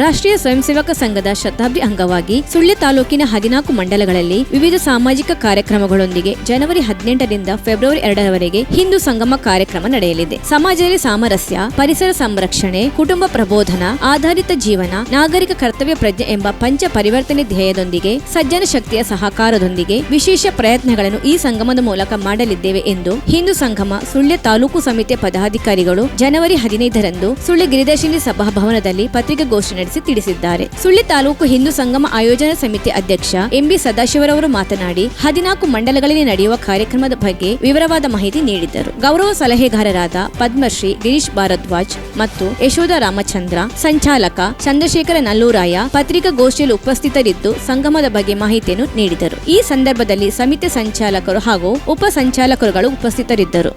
ರಾಷ್ಟ್ರೀಯ ಸ್ವಯಂ ಸೇವಕ ಸಂಘದ ಶತಾಬ್ದಿ ಅಂಗವಾಗಿ ಸುಳ್ಯ ತಾಲೂಕಿನ ಹದಿನಾಲ್ಕು ಮಂಡಲಗಳಲ್ಲಿ ವಿವಿಧ ಸಾಮಾಜಿಕ ಕಾರ್ಯಕ್ರಮಗಳೊಂದಿಗೆ ಜನವರಿ ಹದಿನೆಂಟರಿಂದ ಫೆಬ್ರವರಿ ಎರಡರವರೆಗೆ ಹಿಂದೂ ಸಂಗಮ ಕಾರ್ಯಕ್ರಮ ನಡೆಯಲಿದೆ. ಸಮಾಜದಲ್ಲಿ ಸಾಮರಸ್ಯ, ಪರಿಸರ ಸಂರಕ್ಷಣೆ, ಕುಟುಂಬ ಪ್ರಬೋಧನ, ಆಧಾರಿತ ಜೀವನ, ನಾಗರಿಕ ಕರ್ತವ್ಯ ಪ್ರಜ್ಞೆ ಎಂಬ ಪಂಚ ಪರಿವರ್ತನೆ ಧ್ಯೇಯದೊಂದಿಗೆ ಸಜ್ಜನ ಶಕ್ತಿಯ ಸಹಕಾರದೊಂದಿಗೆ ವಿಶೇಷ ಪ್ರಯತ್ನಗಳನ್ನು ಈ ಸಂಗಮದ ಮೂಲಕ ಮಾಡಲಿದ್ದೇವೆ ಎಂದು ಹಿಂದೂ ಸಂಗಮ ಸುಳ್ಯ ತಾಲೂಕು ಸಮಿತಿಯ ಪದಾಧಿಕಾರಿಗಳು ಜನವರಿ ಹದಿನೈದರಂದು ಸುಳ್ಯ ಗಿರಿದರ್ಶಿನಿ ಸಭಾಭವನದಲ್ಲಿ ಪತ್ರಿಕಾಗೋಷ್ಠಿ ನಡೆಸಿ ತಿಳಿಸಿದ್ದಾರೆ. ಸುಳ್ಳಿ ತಾಲೂಕು ಹಿಂದೂ ಸಂಗಮ ಆಯೋಜನಾ ಸಮಿತಿ ಅಧ್ಯಕ್ಷ ಎಂಬಿ ಸದಾಶಿವರವರು ಮಾತನಾಡಿ, ಹದಿನಾಲ್ಕು ಮಂಡಲಗಳಲ್ಲಿ ನಡೆಯುವ ಕಾರ್ಯಕ್ರಮದ ಬಗ್ಗೆ ವಿವರವಾದ ಮಾಹಿತಿ ನೀಡಿದರು ಗೌರವ ಸಲಹೆಗಾರರಾದ ಪದ್ಮಶ್ರೀ ಗಿರೀಶ್ ಭಾರದ್ವಾಜ್ ಮತ್ತು ಯಶೋಧ ರಾಮಚಂದ್ರ, ಸಂಚಾಲಕ ಚಂದ್ರಶೇಖರ ನಲ್ಲೂರಾಯ ಪತ್ರಿಕಾಗೋಷ್ಠಿಯಲ್ಲಿ ಉಪಸ್ಥಿತರಿದ್ದು ಸಂಗಮದ ಬಗ್ಗೆ ಮಾಹಿತಿಯನ್ನು ನೀಡಿದರು. ಈ ಸಂದರ್ಭದಲ್ಲಿ ಸಮಿತಿ ಸಂಚಾಲಕರು ಹಾಗೂ ಉಪ ಸಂಚಾಲಕರುಗಳು ಉಪಸ್ಥಿತರಿದ್ದರು.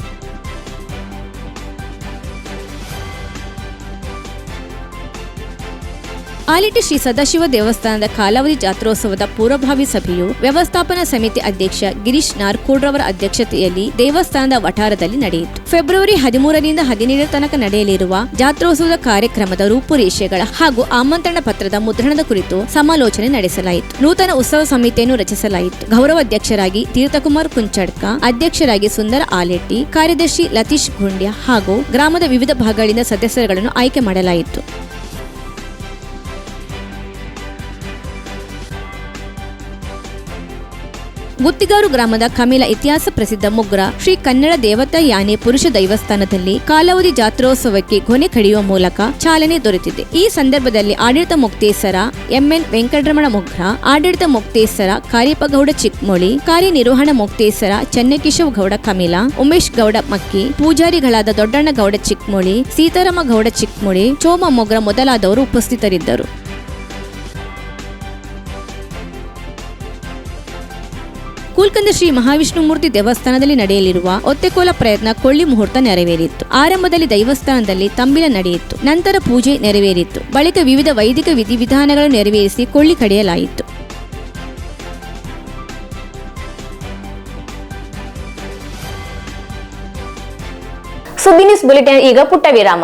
ಆಲಿಟಿ ಶ್ರೀ ಸದಾಶಿವ ದೇವಸ್ಥಾನದ ಕಾಲಾವಧಿ ಜಾತ್ರೋತ್ಸವದ ಪೂರ್ವಭಾವಿ ಸಭೆಯು ವ್ಯವಸ್ಥಾಪನಾ ಸಮಿತಿ ಅಧ್ಯಕ್ಷ ಗಿರೀಶ್ ನಾರ್ಕೋಡ್ರವರ ಅಧ್ಯಕ್ಷತೆಯಲ್ಲಿ ದೇವಸ್ಥಾನದ ವಠಾರದಲ್ಲಿ ನಡೆಯಿತು. ಫೆಬ್ರವರಿ ಹದಿಮೂರರಿಂದ ಹದಿನೇಳರ ತನಕ ನಡೆಯಲಿರುವ ಜಾತ್ರೋತ್ಸವದ ಕಾರ್ಯಕ್ರಮದ ರೂಪುರೇಷೆಗಳ ಹಾಗೂ ಆಮಂತ್ರಣ ಪತ್ರದ ಮುದ್ರಣದ ಕುರಿತು ಸಮಾಲೋಚನೆ ನಡೆಸಲಾಯಿತು. ನೂತನ ಉತ್ಸವ ಸಮಿತಿಯನ್ನು ರಚಿಸಲಾಯಿತು. ಗೌರವ ಅಧ್ಯಕ್ಷರಾಗಿ ತೀರ್ಥಕುಮಾರ್ ಕುಂಚಡ್ಕ, ಅಧ್ಯಕ್ಷರಾಗಿ ಸುಂದರ ಆಲೆಟ್ಟಿ, ಕಾರ್ಯದರ್ಶಿ ಲತೀಶ್ ಗುಂಡ್ಯ ಹಾಗೂ ಗ್ರಾಮದ ವಿವಿಧ ಭಾಗಗಳಿಂದ ಸದಸ್ಯರುಗಳನ್ನು ಆಯ್ಕೆ ಮಾಡಲಾಯಿತು. ಗುತ್ತಿಗಾರು ಗ್ರಾಮದ ಕಮಿಲ ಇತಿಹಾಸ ಪ್ರಸಿದ್ಧ ಮುಗ್ರ ಶ್ರೀ ಕನ್ನಡ ದೇವತಾ ಯಾನೆ ಪುರುಷ ದೈವಸ್ಥಾನದಲ್ಲಿ ಕಾಲಾವಧಿ ಜಾತ್ರೋತ್ಸವಕ್ಕೆ ಕೊನೆ ಕಡಿಯುವ ಮೂಲಕ ಚಾಲನೆ ದೊರೆತಿದೆ. ಈ ಸಂದರ್ಭದಲ್ಲಿ ಆಡಳಿತ ಮುಕ್ತೇಸರ ಎಂಎನ್ ವೆಂಕಟರಮಣ ಮುಗ್ರ, ಆಡಳಿತ ಮುಕ್ತೇಸರ ಕಾರ್ಯಪ್ಪಗೌಡ ಚಿಕ್ಮೊಳಿ, ಕಾರ್ಯನಿರ್ವಹಣಾ ಮುಕ್ತೇಸರ ಚೆನ್ನಕೇಶವ ಗೌಡ ಕಮಿಲ, ಉಮೇಶ್ ಗೌಡ ಮಕ್ಕಿ, ಪೂಜಾರಿಗಳಾದ ದೊಡ್ಡಣ್ಣ ಗೌಡ ಚಿಕ್ಮೊಳಿ, ಸೀತಾರಾಮ ಗೌಡ ಚಿಕ್ಮೊಳಿ, ಚೋಮ ಮೊಗ್ರ ಮೊದಲಾದವರು ಉಪಸ್ಥಿತರಿದ್ದರು. ಕೂಲ್ಕಂದ ಶ್ರೀ ಮಹಾವಿಷ್ಣುಮೂರ್ತಿ ದೇವಸ್ಥಾನದಲ್ಲಿ ನಡೆಯಲಿರುವ ಒತ್ತೆಕೋಲ ಪ್ರಯತ್ನ ಕೊಳ್ಳಿ ಮುಹೂರ್ತ ನೆರವೇರಿತ್ತು. ಆರಂಭದಲ್ಲಿ ದೇವಸ್ಥಾನದಲ್ಲಿ ತಂಬಿಲ ನಡೆಯಿತು. ನಂತರ ಪೂಜೆ ನೆರವೇರಿತ್ತು ಬಳಿಕ ವಿವಿಧ ವೈದಿಕ ವಿಧಿವಿಧಾನಗಳನ್ನು ನೆರವೇರಿಸಿ ಕೊಳ್ಳಿ ಕಡಿಯಲಾಯಿತು. ಸುದ್ದಿ ನ್ಯೂಸ್ ಬುಲೆಟಿನ್ ಈಗ ಪುಟ್ಟ ವಿರಾಮ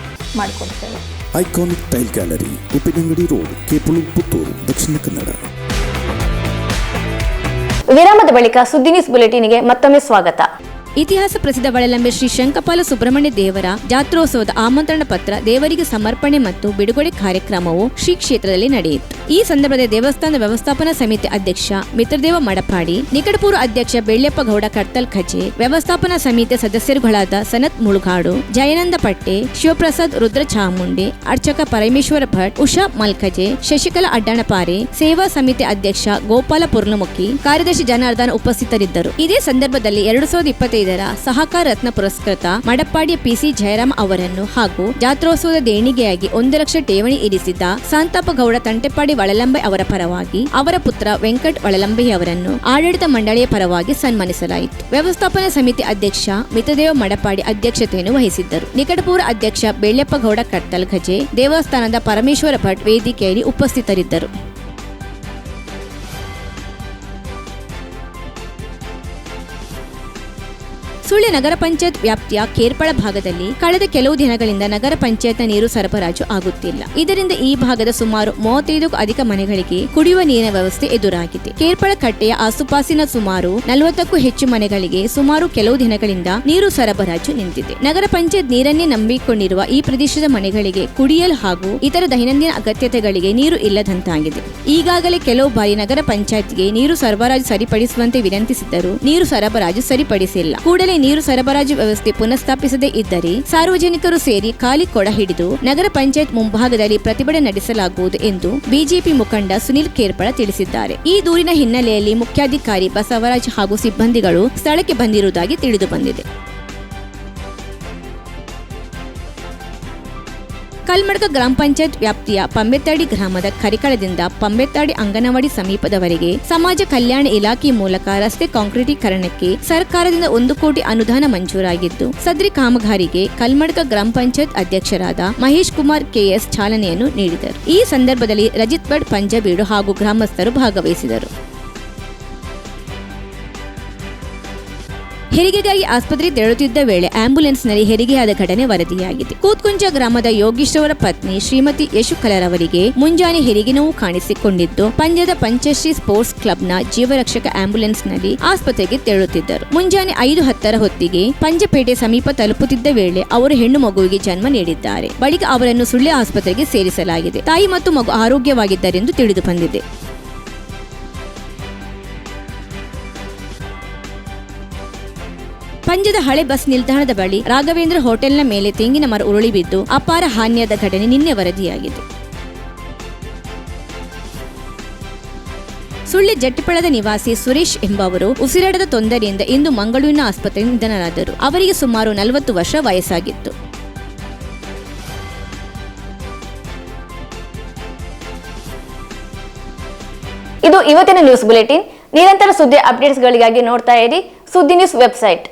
ಮಾಡಿಕೊಡ್ತೇವೆ. Iconic tile gallery Uppinangady road Kepulu Puttur Dakshina Kannada ವಿರಾಮದ ಬಳಿಕ ಸುದ್ದಿ ನ್ಯೂಸ್ ಬುಲೆಟಿನ್ಗೆ ಮತ್ತೊಮ್ಮೆ ಸ್ವಾಗತ. ಇತಿಹಾಸ ಪ್ರಸಿದ್ಧ ಬಳಲಂಬೆ ಶ್ರೀ ಶಂಕಪಾಲ ಸುಬ್ರಹ್ಮಣ್ಯ ದೇವರ ಜಾತ್ರೋತ್ಸವದ ಆಮಂತ್ರಣ ಪತ್ರ ದೇವರಿಗೆ ಸಮರ್ಪಣೆ ಮತ್ತು ಬಿಡುಗಡೆ ಕಾರ್ಯಕ್ರಮವು ಶ್ರೀ ಕ್ಷೇತ್ರದಲ್ಲಿ ನಡೆಯಿತು. ಈ ಸಂದರ್ಭದಲ್ಲಿ ದೇವಸ್ಥಾನ ವ್ಯವಸ್ಥಾಪನಾ ಸಮಿತಿ ಅಧ್ಯಕ್ಷ ಮಿತ್ರದೇವ ಮಡಪಾಡಿ, ನಿಕಟಪೂರ್ವ ಅಧ್ಯಕ್ಷ ಬೆಳ್ಯಪ್ಪ ಗೌಡ ಕರ್ತಲ್ ಖಜೆ ವ್ಯವಸ್ಥಾಪನಾ ಸಮಿತಿಯ ಸದಸ್ಯರುಗಳಾದ ಸನತ್ ಮುಳುಗಾಡು, ಜಯನಂದ ಪಟ್ಟೆ, ಶಿವಪ್ರಸಾದ್ ರುದ್ರ ಚಾಮುಂಡಿ, ಅರ್ಚಕ ಪರಮೇಶ್ವರ ಭಟ್, ಉಷಾ ಮಲ್ಕಜೆ, ಶಶಿಕಲಾ ಅಡ್ಡಣಪಾರೆ, ಸೇವಾ ಸಮಿತಿ ಅಧ್ಯಕ್ಷ ಗೋಪಾಲ ಪೂರ್ಣಮುಖಿ, ಕಾರ್ಯದರ್ಶಿ ಜನಾರ್ದನ ಉಪಸ್ಥಿತರಿದ್ದರು. ಇದೇ ಸಂದರ್ಭದಲ್ಲಿ ಎರಡು ಸಾವಿರದ ಇಪ್ಪತ್ತೈದರ ಸಹಕಾರ ರತ್ನ ಪುರಸ್ಕೃತ ಮಡಪ್ಪಾಡಿಯ ಪಿಸಿ ಜಯರಾಮ್ ಅವರನ್ನು ಹಾಗೂ ಜಾತ್ರೋತ್ಸವದ ದೇಣಿಗೆಯಾಗಿ ಒಂದು ಲಕ್ಷ ಠೇವಣಿ ಇರಿಸಿದ್ದ ಸಂತಾಪ ಗೌಡ ತಂಟೆಪಾಡಿ ವಳಲಂಬೆ ಅವರ ಪರವಾಗಿ ಅವರ ಪುತ್ರ ವೆಂಕಟ್ ಅವರನ್ನು ಆಡಳಿತ ಮಂಡಳಿಯ ಪರವಾಗಿ ಸನ್ಮಾನಿಸಲಾಯಿತು. ವ್ಯವಸ್ಥಾಪನಾ ಸಮಿತಿ ಅಧ್ಯಕ್ಷ ಮಿತದೇವ ಮಡಪಾಡಿ ಅಧ್ಯಕ್ಷತೆಯನ್ನು ವಹಿಸಿದ್ದರು. ನಿಕಟಪೂರ್ವ ಅಧ್ಯಕ್ಷ ಬೆಳ್ಳಪ್ಪಗೌಡ ಕಟ್ಟಲ್ ಖಜೆ ದೇವಸ್ಥಾನದ ಪರಮೇಶ್ವರ ಭಟ್ ವೇದಿಕೆಯಲ್ಲಿ ಉಪಸ್ಥಿತರಿದ್ದರು. ಸುಳ್ಯ ನಗರ ಪಂಚಾಯತ್ ವ್ಯಾಪ್ತಿಯ ಕೇರ್ಪಳ ಭಾಗದಲ್ಲಿ ಕಳೆದ ಕೆಲವು ದಿನಗಳಿಂದ ನಗರ ಪಂಚಾಯತ್ನ ನೀರು ಸರಬರಾಜು ಆಗುತ್ತಿಲ್ಲ. ಇದರಿಂದ ಈ ಭಾಗದ ಸುಮಾರು ಮೂವತ್ತೈದಕ್ಕೂ ಅಧಿಕ ಮನೆಗಳಿಗೆ ಕುಡಿಯುವ ನೀರಿನ ವ್ಯವಸ್ಥೆ ಎದುರಾಗಿದೆ. ಕೇರ್ಪಳ ಕಟ್ಟೆಯ ಆಸುಪಾಸಿನ ಸುಮಾರು ನಲವತ್ತಕ್ಕೂ ಹೆಚ್ಚು ಮನೆಗಳಿಗೆ ಸುಮಾರು ಕೆಲವು ದಿನಗಳಿಂದ ನೀರು ಸರಬರಾಜು ನಿಂತಿದೆ. ನಗರ ಪಂಚಾಯತ್ ನೀರನ್ನೇ ನಂಬಿಕೊಂಡಿರುವ ಈ ಪ್ರದೇಶದ ಮನೆಗಳಿಗೆ ಕುಡಿಯಲು ಹಾಗೂ ಇತರ ದೈನಂದಿನ ಅಗತ್ಯತೆಗಳಿಗೆ ನೀರು ಇಲ್ಲದಂತಾಗಿದೆ. ಈಗಾಗಲೇ ಕೆಲವು ಬಾರಿ ನಗರ ಪಂಚಾಯತ್ಗೆ ನೀರು ಸರಬರಾಜು ಸರಿಪಡಿಸುವಂತೆ ವಿನಂತಿಸಿದ್ದರೂ ನೀರು ಸರಬರಾಜು ಸರಿಪಡಿಸಿಲ್ಲ. ಕೂಡಲೇ ನೀರು ಸರಬರಾಜು ವ್ಯವಸ್ಥೆ ಪುನಃಸ್ಥಾಪಿಸದೇ ಇದ್ದರೆ ಸಾರ್ವಜನಿಕರು ಸೇರಿ ಖಾಲಿ ಕೊಡ ಹಿಡಿದು ನಗರ ಪಂಚಾಯತ್ ಮುಂಭಾಗದಲ್ಲಿ ಪ್ರತಿಭಟನೆ ನಡೆಸಲಾಗುವುದು ಎಂದು ಬಿಜೆಪಿ ಮುಖಂಡ ಸುನಿಲ್ ಕೇರ್ಪಳ ತಿಳಿಸಿದ್ದಾರೆ. ಈ ದೂರಿನ ಹಿನ್ನೆಲೆಯಲ್ಲಿ ಮುಖ್ಯಾಧಿಕಾರಿ ಬಸವರಾಜ್ ಹಾಗೂ ಸಿಬ್ಬಂದಿಗಳು ಸ್ಥಳಕ್ಕೆ ಬಂದಿರುವುದಾಗಿ ತಿಳಿದು ಬಂದಿದೆ. ಕಲ್ಮಡ್ಕ ಗ್ರಾಮ ಪಂಚಾಯತ್ ವ್ಯಾಪ್ತಿಯ ಪಂಬೆತ್ತಾಡಿ ಗ್ರಾಮದ ಕರಿಕಳದಿಂದ ಪಂಬೆತ್ತಾಡಿ ಅಂಗನವಾಡಿ ಸಮೀಪದವರೆಗೆ ಸಮಾಜ ಕಲ್ಯಾಣ ಇಲಾಖೆ ಮೂಲಕ ರಸ್ತೆ ಕಾಂಕ್ರೀಟೀಕರಣಕ್ಕೆ ಸರ್ಕಾರದಿಂದ ಒಂದು ಕೋಟಿ ಅನುದಾನ ಮಂಜೂರಾಗಿದ್ದು, ಸದ್ರಿ ಕಾಮಗಾರಿಗೆ ಕಲ್ಮಡ್ಕ ಗ್ರಾಮ ಪಂಚಾಯತ್ ಅಧ್ಯಕ್ಷರಾದ ಮಹೇಶ್ ಕುಮಾರ್ ಕೆಎಸ್ ಚಾಲನೆಯನ್ನು ನೀಡಿದರು. ಈ ಸಂದರ್ಭದಲ್ಲಿ ರಜಿತ್ ಭಟ್ ಪಂಜಬೀಡು ಹಾಗೂ ಗ್ರಾಮಸ್ಥರು ಭಾಗವಹಿಸಿದರು. ಹೆರಿಗೆಗಾಗಿ ಆಸ್ಪತ್ರೆ ತೆರಳುತ್ತಿದ್ದ ವೇಳೆ ಆಂಬ್ಯುಲೆನ್ಸ್ನಲ್ಲಿ ಹೆರಿಗೆಯಾದ ಘಟನೆ ವರದಿಯಾಗಿದೆ. ಕೂತ್ಕುಂಜ ಗ್ರಾಮದ ಯೋಗೀಶ್ ಅವರ ಪತ್ನಿ ಶ್ರೀಮತಿ ಯಶು ಕಲರವರಿಗೆ ಮುಂಜಾನೆ ಹೆರಿಗೆ ನೋವು ಕಾಣಿಸಿಕೊಂಡಿದ್ದು, ಪಂದ್ಯದ ಪಂಚಶ್ರೀ ಸ್ಪೋರ್ಟ್ಸ್ ಕ್ಲಬ್ನ ಜೀವರಕ್ಷಕ ಆಂಬ್ಯುಲೆನ್ಸ್ನಲ್ಲಿ ಆಸ್ಪತ್ರೆಗೆ ತೆರಳುತ್ತಿದ್ದರು. ಮುಂಜಾನೆ ಐದು ಹತ್ತರ ಹೊತ್ತಿಗೆ ಪಂಜಪೇಟೆ ಸಮೀಪ ತಲುಪುತ್ತಿದ್ದ ವೇಳೆ ಅವರು ಹೆಣ್ಣು ಮಗುವಿಗೆ ಜನ್ಮ ನೀಡಿದ್ದಾರೆ. ಬಳಿಕ ಅವರನ್ನು ಸುಳ್ಳೆ ಆಸ್ಪತ್ರೆಗೆ ಸೇರಿಸಲಾಗಿದೆ. ತಾಯಿ ಮತ್ತು ಮಗು ಆರೋಗ್ಯವಾಗಿದ್ದಾರೆಂದು ತಿಳಿದು ಬಂದಿದೆ ಪಂಜದ ಹಳೆ ಬಸ್ ನಿಲ್ದಾಣದ ಬಳಿ ರಾಘವೇಂದ್ರ ಹೋಟೆಲ್ನ ಮೇಲೆ ತೆಂಗಿನ ಮರ ಉರುಳಿ ಬಿದ್ದು ಅಪಾರ ಹಾನಿಯಾದ ಘಟನೆ ನಿನ್ನೆ ವರದಿಯಾಗಿದೆ. ಸುಳ್ಳಿ ಜಟ್ಟಿಪಳದ ನಿವಾಸಿ ಸುರೇಶ್ ಎಂಬವರು ಉಸಿರಾಟದ ತೊಂದರೆಯಿಂದ ಇಂದು ಮಂಗಳೂರಿನ ಆಸ್ಪತ್ರೆ ನಿಧನರಾದರು. ಅವರಿಗೆ ಸುಮಾರು ನಲವತ್ತು ವರ್ಷ ವಯಸ್ಸಾಗಿತ್ತು. ಇದು ಇವತ್ತಿನ ನ್ಯೂಸ್ ಬುಲೆಟಿನ್. ನಿರಂತರ ಸುದ್ದಿ ಅಪ್ಡೇಟ್ಸ್ಗಳಿಗಾಗಿ ನೋಡ್ತಾ ಇರಿ. ಸುದ್ದಿ ನ್ಯೂಸ್ ವೆಬ್ಸೈಟ್.